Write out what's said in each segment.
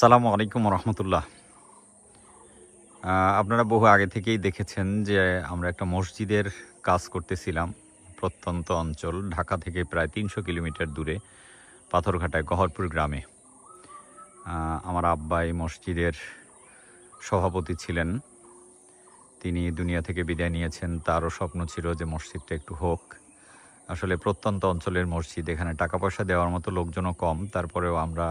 সালামু আলাইকুম রহমতুল্লাহ। আপনারা বহু আগে থেকেই দেখেছেন যে আমরা একটা মসজিদের কাজ করতেছিলাম প্রত্যন্ত অঞ্চল, ঢাকা থেকে প্রায় তিনশো কিলোমিটার দূরে, পাথরঘাটায়, গহরপুর গ্রামে। আমার আব্বা এই মসজিদের সভাপতি ছিলেন। তিনি দুনিয়া থেকে বিদায় নিয়েছেন। তারও স্বপ্ন ছিল যে মসজিদটা একটু হোক। আসলে প্রত্যন্ত অঞ্চলের মসজিদ, এখানে টাকা পয়সা দেওয়ার মতো লোকজনও কম। তারপরেও আমরা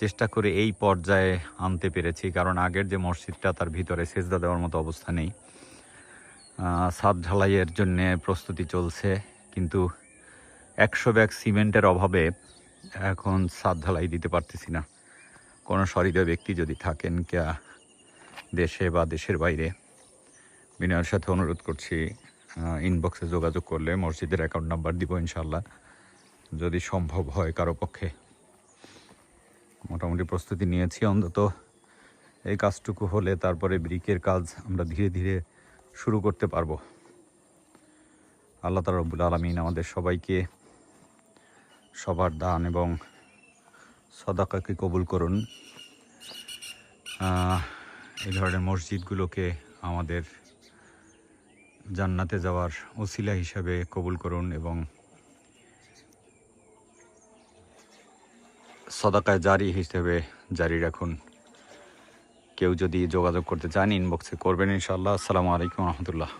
চেষ্টা করে এই পর্যায়ে আনতে পেরেছি, কারণ আগের যে মসজিদটা তার ভিতরে সেজদা দেওয়ার মতো অবস্থা নেই। ছাদ ঢালাইয়ের জন্য প্রস্তুতি চলছে, কিন্তু একশো ব্যাগ সিমেন্টের অভাবে এখন ছাদ ঢালাই দিতে পারতেছি না। কোনো সহৃদয় ব্যক্তি যদি থাকেন কে দেশে বা দেশের বাইরে, বিনয়ের সাথে অনুরোধ করছি ইনবক্সে যোগাযোগ করলে মসজিদের অ্যাকাউন্ট নাম্বার দিব ইনশাল্লাহ যদি সম্ভব হয় কারও পক্ষে। মোটামুটি প্রস্তুতি নিয়েছি অন্তত। এই কাজটুকু হলে তারপরে ব্রিকের কাজ আমরা ধীরে ধীরে শুরু করতে পারব। আল্লাহ তালা রব্বুল আলমিন আমাদের সবাইকে সবার দান এবং সদাকাকে কবুল করুন। এই ধরনের মসজিদগুলোকে আমাদের জান্নাতে যাওয়ার ওসিলা হিসাবে কবুল করুন এবং সদাকায় জারি হিসেবে জারি রাখুন। কেউ যদি যোগাযোগ করতে চান ইনবক্সে করবেন ইনশাআল্লাহ। আসসালামু আলাইকুম রহমতুল্লাহ।